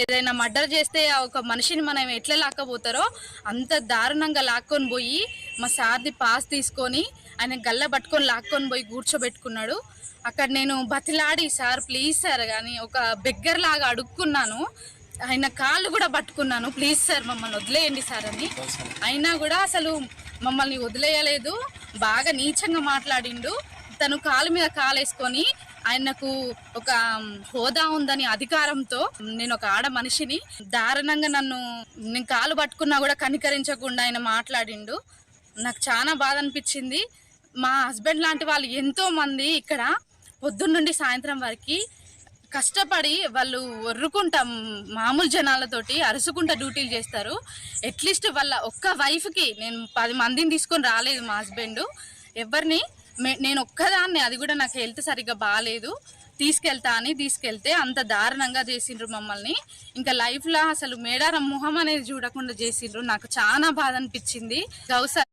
ఏదైనా మర్డర్ చేస్తే ఒక మనిషిని మనం ఎట్లా లాక్కపోతారో అంత దారుణంగా లాక్కొని పోయి మా సార్ది పాస్ తీసుకొని ఆయన గల్ల పట్టుకొని లాక్కొని పోయి కూర్చోబెట్టుకున్నాడు. అక్కడ నేను బతిలాడి సార్ ప్లీజ్ సార్ కానీ ఒక బెగ్గర్ లాగా అడుక్కున్నాను. ఆయన కాళ్ళు కూడా పట్టుకున్నాను. ప్లీజ్ సార్ మమ్మల్ని వదిలేయండి సార్ అని. అయినా కూడా అసలు మమ్మల్ని వదిలేయలేదు. బాగా నీచంగా మాట్లాడిండు. తను కాలు మీద కాలేసుకొని ఆయనకు ఒక హోదా ఉందని అధికారంతో నేను ఒక ఆడ మనిషిని దారుణంగా నన్ను నేను కాలు పట్టుకున్నా కూడా కనికరించకుండా ఆయన మాట్లాడిండు. నాకు చాలా బాధ అనిపించింది. మా హస్బెండ్ లాంటి వాళ్ళు ఎంతో మంది ఇక్కడ పొద్దున్న నుండి సాయంత్రం వరకు కష్టపడి వాళ్ళు ఒర్రుకుంటాం మామూలు జనాలతోటి అరుసుకుంటా డ్యూటీలు చేస్తారు. అట్లీస్ట్ వాళ్ళ ఒక్క వైఫ్కి నేను పది మందిని తీసుకొని రాలేదు మా హస్బెండ్. ఎవరిని నేను ఒక్కదాన్ని అది కూడా నాకు హెల్త్ సరిగ్గా బాగాలేదు తీసుకెళ్తా అని తీసుకెళ్తే అంత దారుణంగా చేసిండ్రు మమ్మల్ని. ఇంకా లైఫ్లో అసలు మేడారం మొహం అనేది చూడకుండా చేసిండ్రు. నాకు చాలా బాధ అనిపించింది. గౌసర్